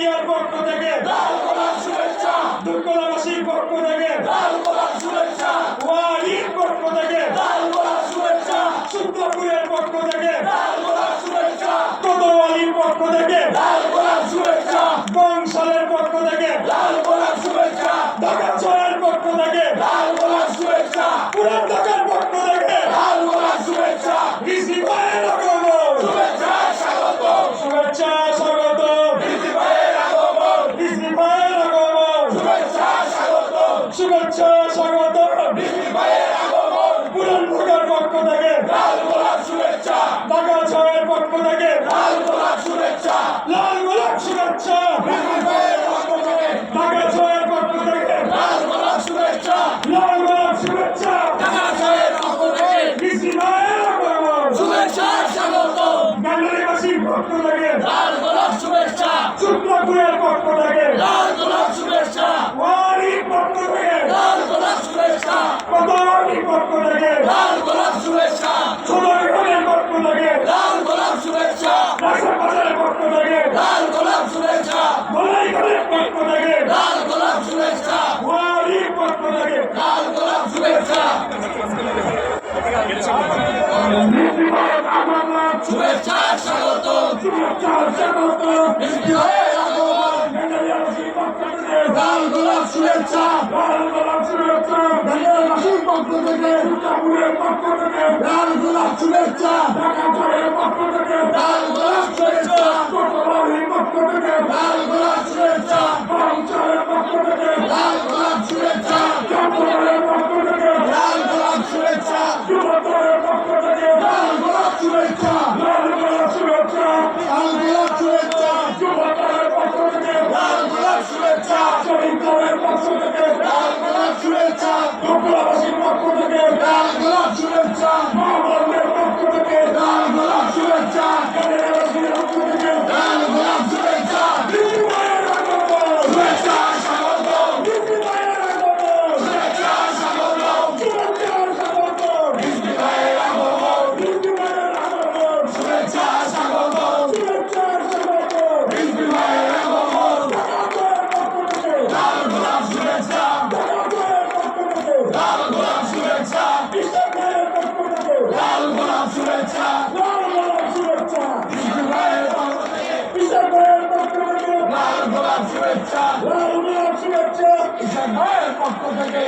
দুনিয়ার পক্ষ থেকে দুর্গলাবাসীর পক্ষ থেকে লাল গোলাপ শুভেচ্ছা। বাগান সাহেবের পক্ষ থেকে। লাল গোলাপ শুভেচ্ছা। লাল গোলাপ শুভেচ্ছা। বাগান সাহেবের পক্ষ থেকে। লাল গোলাপ শুভেচ্ছা। লাল গোলাপ শুভেচ্ছা। বাগান সাহেবের পক্ষ থেকে। কৃষি মায়ের শুভেচ্ছা স্বাগত। বাঙালিবাসীর পক্ষ থেকে। লাল গোলাপ শুভেচ্ছা। শুক্লপুরের পক্ষ থেকে। লাল গোলাপ শুভেচ্ছা। অভিনব আগমন শুভেচ্ছা, স্বাগত। শুভেচ্ছা স্বাগত লাল গোলাপ শুভেচ্ছা লাল গোলাপ শুভেচ্ছা বাংলাদেশের পক্ষ থেকে পক্ষ থেকে লাল গোলাপ শুভেচ্ছা ঢাকা শুভেচ্ছা। শুভেচ্ছা পক্ষ থেকে